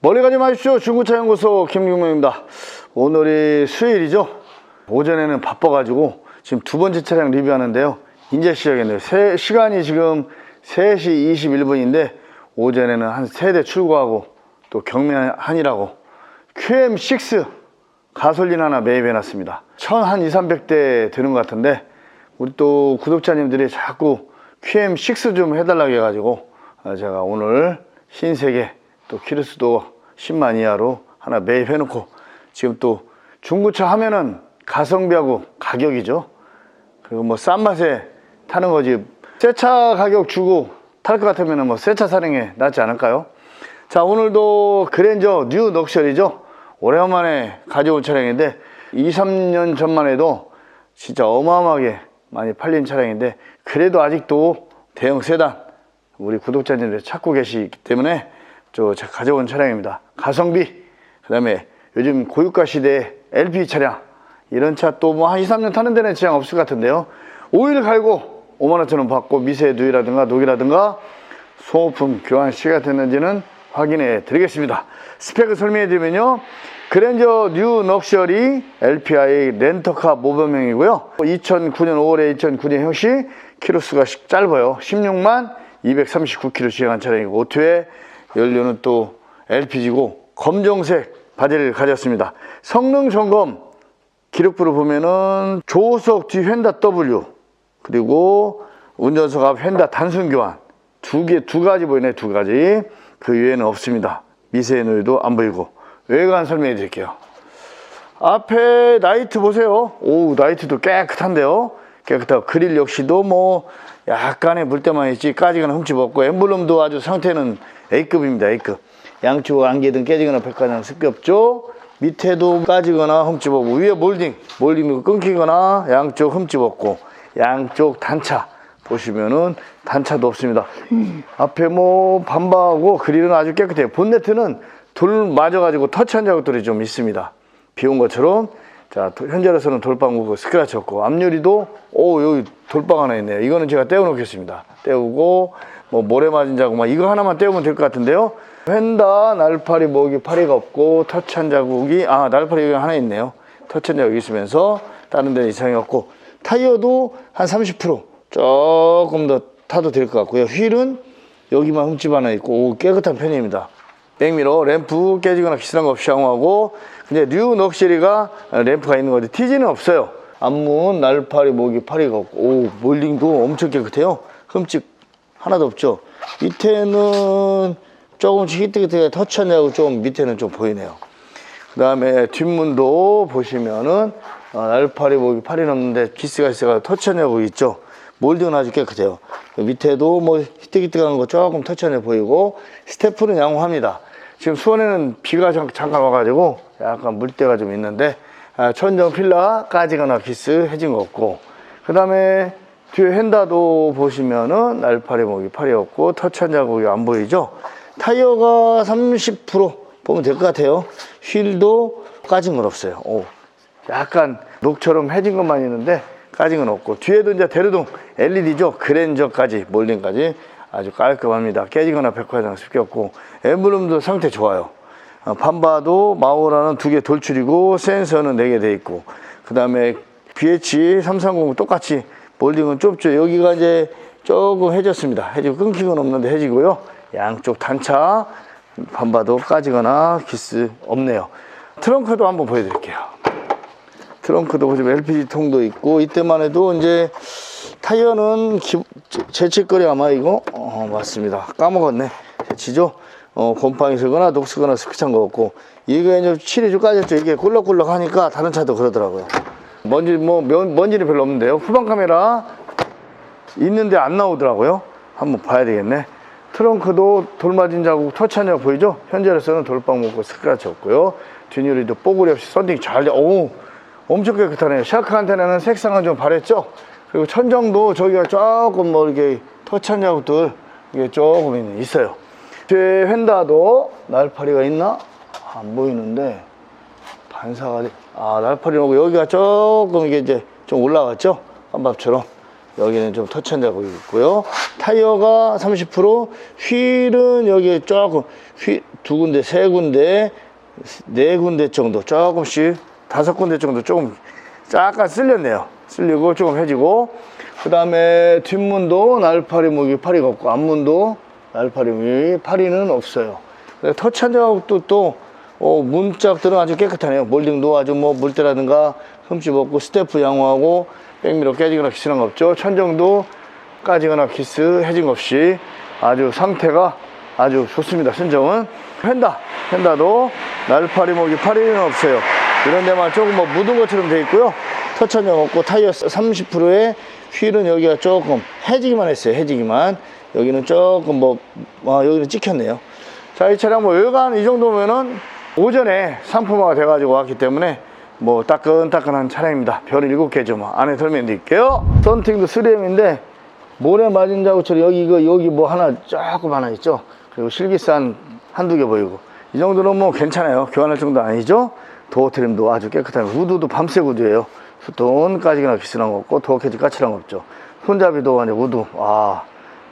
멀리 가지 마십시오. 중고차 연구소 김경명입니다. 오늘이 수요일이죠. 오전에는 바빠가지고 지금 두 번째 차량 리뷰하는데요. 이제 시작했네요. 세- 시간이 지금 3시 21분인데 오전에는 한세대 출고하고 또 경매한이라고 QM6 가솔린 하나 매입해놨습니다. 천 한 2, 300대 되는 것 같은데 우리 또 구독자님들이 자꾸 QM6 좀 해달라고 해가지고 어, 제가 오늘 신세계 또 키로수도 10만 이하로 하나 매입해놓고 지금 또 중고차 하면은 가성비하고 가격이죠. 그리고 뭐 싼 맛에 타는 거지 새 차 가격 주고 탈 것 같으면 뭐 새 차 사는 게 낫지 않을까요? 자 오늘도 그랜저 뉴 럭셔리죠 오래간만에 가져온 차량인데 2, 3년 전만 해도 진짜 어마어마하게 많이 팔린 차량인데 그래도 아직도 대형 세단 우리 구독자님들 찾고 계시기 때문에 저 가져온 차량입니다 가성비 그 다음에 요즘 고유가 시대에 LP 차량 이런 차 또 뭐 한 2, 3년 타는 데는 지장 없을 것 같은데요 오일 갈고 5만원처럼 받고 미세 누이라든가 녹이라든가 소모품 교환 시가 됐는지는 확인해 드리겠습니다. 스펙을 설명해 드리면요. 그랜저 뉴 럭셔리 LPI 렌터카 모범형이고요. 2009년 5월에 2009년 형시 키로수가 시- 짧아요. 16만 239km 주행한 차량이고 오토에 연료는 또 LPG고 검정색 바디를 가졌습니다. 성능 점검 기록부를 보면은 조수석 뒤 휀다 W 그리고 운전석 앞 휀다 단순 교환. 두 개 두 가지 보이네 두 가지. 그 외에는 없습니다. 미세 노유도 안 보이고. 외관 설명해 드릴게요. 앞에 나이트 보세요. 오 나이트도 깨끗한데요. 깨끗하고. 그릴 역시도 뭐 약간의 물때만 있지 까지거나 흠집 없고 엠블럼도 아주 상태는 A급입니다 A급. 양쪽 안개등 깨지거나 백화장 습기 없죠 밑에도 까지거나 흠집 없고 위에 몰딩 몰딩도 끊기거나 양쪽 흠집 없고 양쪽 단차 보시면은 단차도 없습니다. 앞에 뭐 반바하고 그릴은 아주 깨끗해요. 본네트는 돌 맞아가지고 터치한 자국들이 좀 있습니다. 비온 것처럼 자 도- 현재로서는 돌방 무고 스크래치 없고 앞유리도 오 여기 돌방 하나 있네요. 이거는 제가 떼어 놓겠습니다. 떼우고 뭐 모래 맞은 자국 막 이거 하나만 떼우면 될 것 같은데요. 휀다 날파리 목이 파리가 없고 터치한 자국이 아 날파리 여기 하나 있네요. 터치한 자국이 있으면서 다른 데는 이상이 없고 타이어도 한 30% 조금 더 타도 될 것 같고요. 휠은 여기만 흠집 하나 있고 오, 깨끗한 편입니다. 백미러 램프 깨지거나 기스난 거 없이 샤워하고 근데 뉴 럭셔리가 램프가 있는 거지 TG는 없어요. 앞문 날파리 목이 파리가 없고. 오 몰딩도 엄청 깨끗해요. 흠집 하나도 없죠. 밑에는 조금씩 히트히트하게 터치하냐고 좀 밑에는 좀 보이네요. 그 다음에 뒷문도 보시면은 어, 날파리 목이 팔이 넘는데 기스가 있어가 터치하냐고 있죠. 몰딩은 아주 깨끗해요. 그 밑에도 뭐 히트히트한 거 조금 터치하냐 보이고 스태프는 양호합니다 지금 수원에는 비가 잠- 잠깐 와가지고 약간 물때가 좀 있는데 아, 천정 필라 까지거나 기스 해진 거 없고 그 다음에 뒤에 휀다도 보시면은 날파리 목이 팔이 없고 터치한 자국이 안 보이죠? 타이어가 30% 보면 될 것 같아요. 휠도 까진 건 없어요. 오, 약간 녹처럼 해진 것만 있는데 까진 건 없고 뒤에도 이제 대르동 LED죠? 그랜저까지 몰딩까지 아주 깔끔합니다. 깨지거나 백화장 습기 없고. 엠블럼도 상태 좋아요. 어, 판바도 마오라는 두 개 돌출이고 센서는 네 개 돼 있고. 그 다음에 BH 330 똑같이 몰딩은 좁죠. 여기가 이제 조금 해졌습니다. 해지고 끊기건 없는데 해지고요. 양쪽 단차 반바도 까지거나 기스 없네요. 트렁크도 한번 보여드릴게요. 트렁크도 보시면 LPG 통도 있고 이때만 해도 이제 타이어는 기, 제치거리 아마 이거? 어, 맞습니다. 까먹었네. 제치죠? 어, 곰팡이 쓰거나 녹 쓰거나 스크찬 거 없고. 이게 이제 좀 까졌죠. 이게 꿀럭꿀럭 하니까 다른 차도 그러더라고요. 먼지 뭐 면- 먼지는 별로 없는데요. 후방 카메라 있는데 안 나오더라고요. 한번 봐야 되겠네. 트렁크도 돌 맞은 자국 자국 보이죠? 현재로서는 돌빵 먹고 스크래치 없고요. 뒷유리도 뽀글이 없이 썬딩 잘 돼. 오 엄청 깨끗하네요. 샤크 한테는 색상은 좀 바랬죠 그리고 천정도 저기가 조금 뭐 이렇게 터치한 자국들 이게 조금 있- 있어요 뒤에 휀다도 날파리가 있나 안 보이는데 반사가 돼. 아 날파리 오고 여기가 조금 이게 이제 좀 올라갔죠 한밥처럼 여기는 좀 터치한 자국이 있고요. 타이어가 30%, 휠은 여기 조금, 휠, 두 군데, 세 군데, 네 군데 정도, 조금씩, 다섯 군데 정도 조금 약간 쓸렸네요. 쓸리고 조금 해지고, 그 다음에 뒷문도 날파리 무기 파리가 없고, 앞문도 날파리 무기 파리는 없어요. 터치한 자국도 또, 어, 문짝들은 아주 깨끗하네요. 몰딩도 아주 뭐 물때라든가 흠집 없고 스태프 양호하고 백미러 깨지거나 기스는 거 없죠. 천정도 까지거나 기스 해진 거 없이 아주 상태가 아주 좋습니다. 순정은 펜다 펜다도 날파리 목이 파리는 없어요. 이런 데만 조금 뭐 묻은 것처럼 돼 있고요. 적 없고 타이어 30%에 휠은 여기가 조금 해지기만 했어요. 해지기만 여기는 조금 뭐 아, 여기는 찍혔네요. 자, 이 차량 뭐 외관 이 정도면은 오전에 상품화가 돼 가지고 왔기 때문에 뭐 따끈따끈한 차량입니다. 별 7개죠. 뭐 안에 설명 드릴게요. 썬팅도 3M인데 모래 맞은 자국처럼 여기 이거 여기 뭐 하나 조금 하나 있죠. 그리고 실기산 한두 개 보이고 이 정도는 뭐 괜찮아요. 교환할 정도 아니죠. 도어 트림도 아주 깨끗한 우드도 밤새 우드예요. 수톤까지나 기스난 거 없고 도어 캐지 까칠한 거 없죠. 손잡이도 완전 우드. 와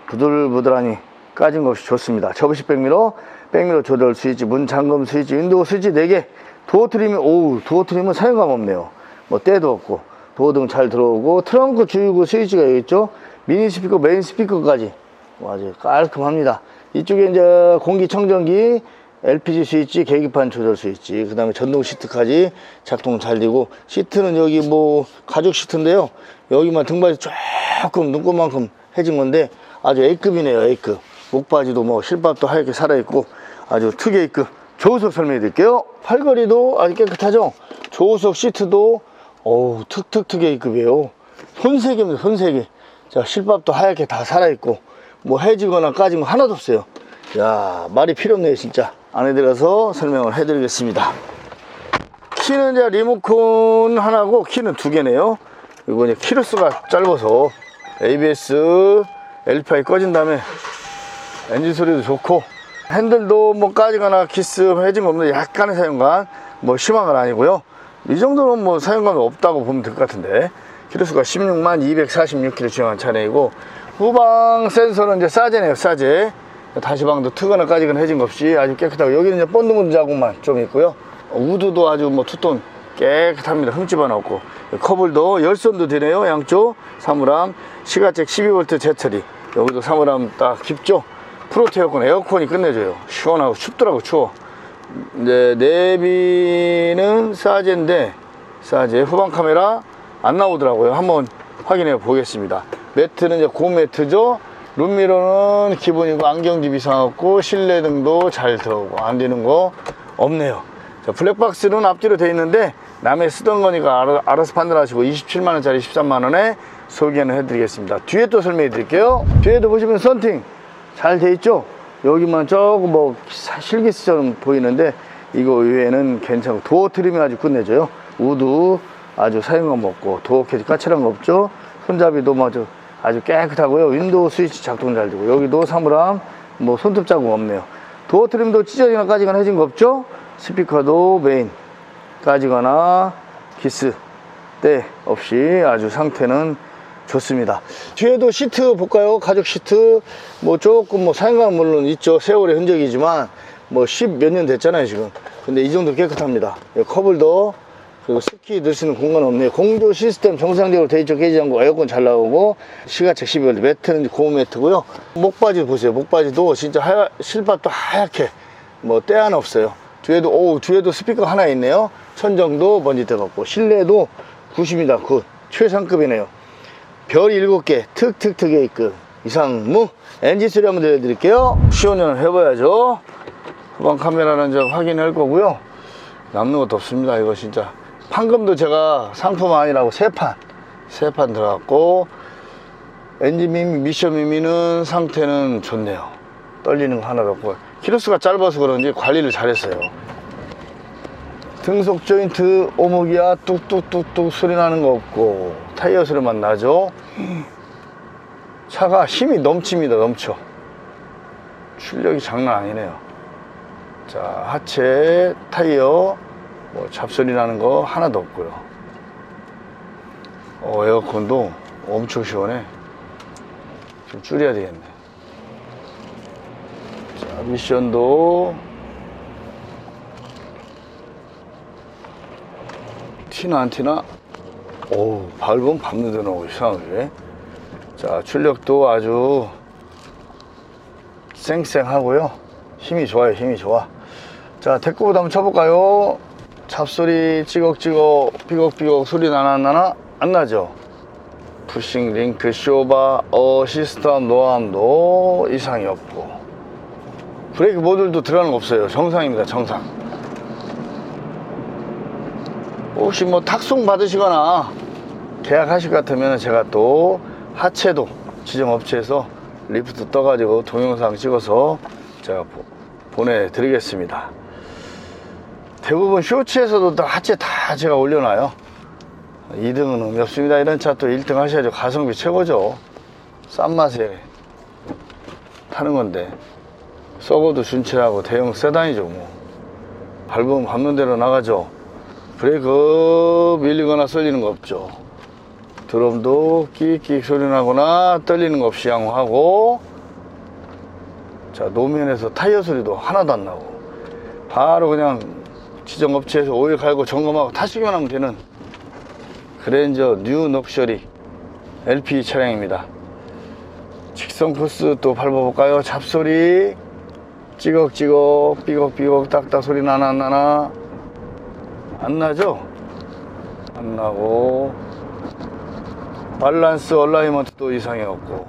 부들부들하니 까진 거 없이 좋습니다. 접이식 백미러, 백미러 조절 스위치, 문 잠금 스위치, 윈도우 스위치 4개, 도어 트림이, 오우, 도어 트림은 사용감 없네요. 뭐 때도 없고, 도어 등 잘 들어오고, 트렁크 주유구 스위치가 여기 있죠? 미니 스피커, 메인 스피커까지. 뭐 아주 깔끔합니다. 이쪽에 이제 공기청정기, LPG 스위치, 계기판 조절 스위치, 그 다음에 전동 시트까지 작동 잘 되고, 시트는 여기 뭐 가죽 시트인데요. 여기만 등받이 조금 눈곱만큼 해진 건데, 아주 A급이네요, A급. 목바지도 뭐 실밥도 하얗게 살아있고, 아주 특 A급. 조수석 설명해 드릴게요. 팔걸이도 아주 깨끗하죠? 조수석 시트도, 어우, 특특특 A급이에요. 손색입니다, 손색이. 자, 실밥도 하얗게 다 살아있고, 뭐 해지거나 까진 거 하나도 없어요. 야 말이 필요 없네요, 진짜. 안에 들어가서 설명을 해드리겠습니다. 키는 이제 리모컨 하나고 키는 두 개네요. 그리고 이제 키로수가 짧아서 ABS LPI 꺼진 다음에 엔진 소리도 좋고 핸들도 뭐 까지거나 키스 해진 거 없는데 약간의 사용감 뭐 심한 건 아니고요. 이 정도는 뭐 사용감이 없다고 보면 될 것 같은데 키로수가 16만 246km 주행한 차량이고 후방 센서는 이제 싸제네요 싸제 다시 방도 트거나 까지거나 해진 거 없이 아주 깨끗하고 여기는 이제 본드문 자국만 좀 있고요. 우드도 아주 뭐 투톤 깨끗합니다. 흠집 하나 없고. 커블도 열선도 되네요 양쪽. 사물함 시가잭 12V 제트리 여기도 사물함 딱 깊죠? 프로테 에어컨 에어컨이 끝내줘요. 시원하고 춥더라고 추워. 이제 내비는 싸제인데 싸제 후방 카메라 안 나오더라고요. 한번 확인해 보겠습니다. 매트는 이제 고매트죠 룸미러는 기본이고 안경집 이상 없고 실내등도 잘 들어오고 안 되는 거 없네요. 자, 블랙박스는 앞뒤로 돼 있는데 남의 쓰던 거니까 알아, 알아서 판단하시고 27만원짜리 13만원에 소개는 해드리겠습니다. 뒤에 또 설명해 드릴게요. 뒤에도 보시면 썬팅 잘 돼 있죠? 여기만 조금 뭐 실기스처럼 보이는데 이거 외에는 괜찮고 도어 트림이 아주 끝내줘요. 우드 아주 사용감 없고 도어 캐지 까칠한 거 없죠? 손잡이도 뭐 아주 아주 깨끗하고요 윈도우 스위치 작동 잘 되고 여기도 사물함 뭐 손톱 자국 없네요 도어 트림도 찢어지거나 까지거나 해진 거 없죠 스피커도 메인 까지거나 기스 때 없이 아주 상태는 좋습니다. 뒤에도 시트 볼까요? 가죽 시트 뭐 조금 뭐 사용감 물론 있죠. 세월의 흔적이지만 뭐 10 몇 년 됐잖아요 지금. 근데 이 정도 깨끗합니다. 예, 커블도 그리고 스키 넣을 수 있는 공간 없네요. 공조 시스템 정상적으로 돼 있죠. 않고 에어컨 잘 나오고 시가책 12월 매트는 고무 매트고요. 목바지 보세요. 목바지도 진짜 하얗, 실밥도 하얗게 뭐 때 하나 없어요. 뒤에도 오 뒤에도 스피커 하나 있네요. 천정도 먼지 들어갔고 실내도 90이다. 굿 최상급이네요. 별 7개 특특특 A급 이상무 엔진 소리 한번 들려드릴게요 시운전을 해봐야죠 후방 카메라는 확인할 거고요 남는 것도 없습니다 이거 진짜 판금도 제가 상품 아니라고 세판 세 판 들어갔고 엔진 미미 미션 미미는 상태는 좋네요. 떨리는 거 하나도 없고. 키로수가 짧아서 그런지 관리를 잘했어요. 등속 조인트 오목이야 뚝뚝뚝뚝 소리 나는 거 없고 타이어 소리만 나죠? 차가 힘이 넘칩니다 넘쳐. 출력이 장난 아니네요. 자 하체 타이어 뭐 잡소리 나는 거 하나도 없고요 어, 에어컨도 엄청 시원해. 좀 줄여야 되겠네. 자, 미션도 티나 안 티나? 오, 밟으면 밟는 데는 오, 이상하게. 자, 출력도 아주 쌩쌩하고요. 힘이 좋아요, 힘이 좋아. 자, 데크보드 한번 쳐볼까요? 잡소리 찌걱찌걱 삐걱삐걱 소리 나나 안 나나? 안 나죠? 푸싱 링크 쇼바 어시스트한 노함도 이상이 없고 브레이크 모듈도 들어가는 거 없어요 정상입니다 정상 혹시 뭐 탁송 받으시거나 계약하실 것 같으면 제가 또 하체도 지정 업체에서 리프트 떠가지고 동영상 찍어서 제가 보- 보내드리겠습니다 대부분 쇼츠에서도 다 하체 다 제가 올려놔요 2등은 의미 없습니다. 이런 차 또 1등 하셔야죠. 가성비 최고죠. 싼 맛에 타는 건데. 썩어도 준치하고 대형 세단이죠, 뭐. 밟으면 밟는 대로 나가죠. 브레이크 밀리거나 쏠리는 거 없죠. 드럼도 끼익끼익 소리 나거나 떨리는 거 없이 양호하고. 자, 노면에서 타이어 소리도 하나도 안 나고. 바로 그냥 지정업체에서 오일 갈고 점검하고 타시기만 하면 되는 그랜저 뉴 럭셔리 LP 차량입니다. 직선 코스 또 밟아볼까요? 잡소리 찌걱찌걱 삐걱삐걱 딱딱 소리 나나 안 나나 안 나죠? 안 나고 밸런스 얼라이먼트도 이상이 없고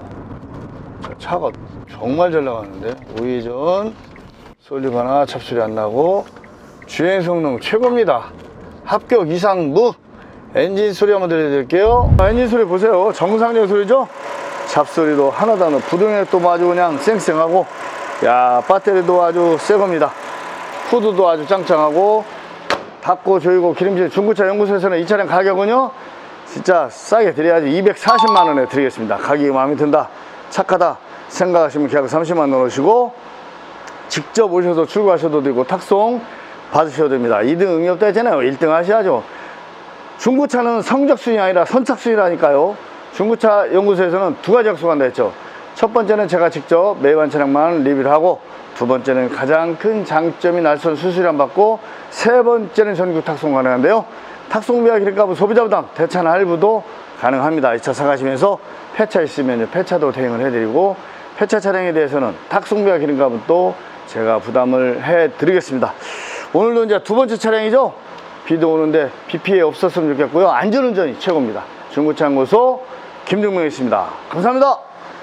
자, 차가 정말 잘 나가는데 우회전 쏠리거나 잡소리 안 나고 주행 성능 최고입니다. 합격 이상 무 엔진 소리 한번 들려드릴게요. 자, 엔진 소리 보세요. 정상적 소리죠? 잡소리도 하나도 안 부동액도 아주 그냥 쌩쌩하고 야 배터리도 아주 새 겁니다. 후드도 아주 짱짱하고 닫고 조이고 기름칠 중고차 연구소에서는 이 차량 가격은요 진짜 싸게 드려야지 240만 원에 드리겠습니다. 가격이 마음에 든다 착하다 생각하시면 계약 30만 원 넣으시고 직접 오셔서 출고하셔도 되고 탁송 받으셔도 됩니다. 2등 응이 없다 했잖아요. 1등 하셔야죠. 중고차는 성적순이 아니라 선착순이라니까요. 중고차 연구소에서는 두 가지 약속한다 했죠. 첫 번째는 제가 직접 매번 차량만 리뷰를 하고 두 번째는 가장 큰 장점이 날선 수수료 안 받고 세 번째는 전국 탁송 가능한데요. 탁송비와 기름값은 소비자 부담, 대차나 할부도 가능합니다. 이 차 사가시면서 폐차 있으면 폐차도 대행을 해드리고 폐차 차량에 대해서는 탁송비와 기름값은 또 제가 부담을 해드리겠습니다. 오늘도 이제 두 번째 차량이죠. 비도 오는데 비 피해 없었으면 좋겠고요. 안전운전이 최고입니다. 중고차 연구소 김종명이었습니다. 감사합니다.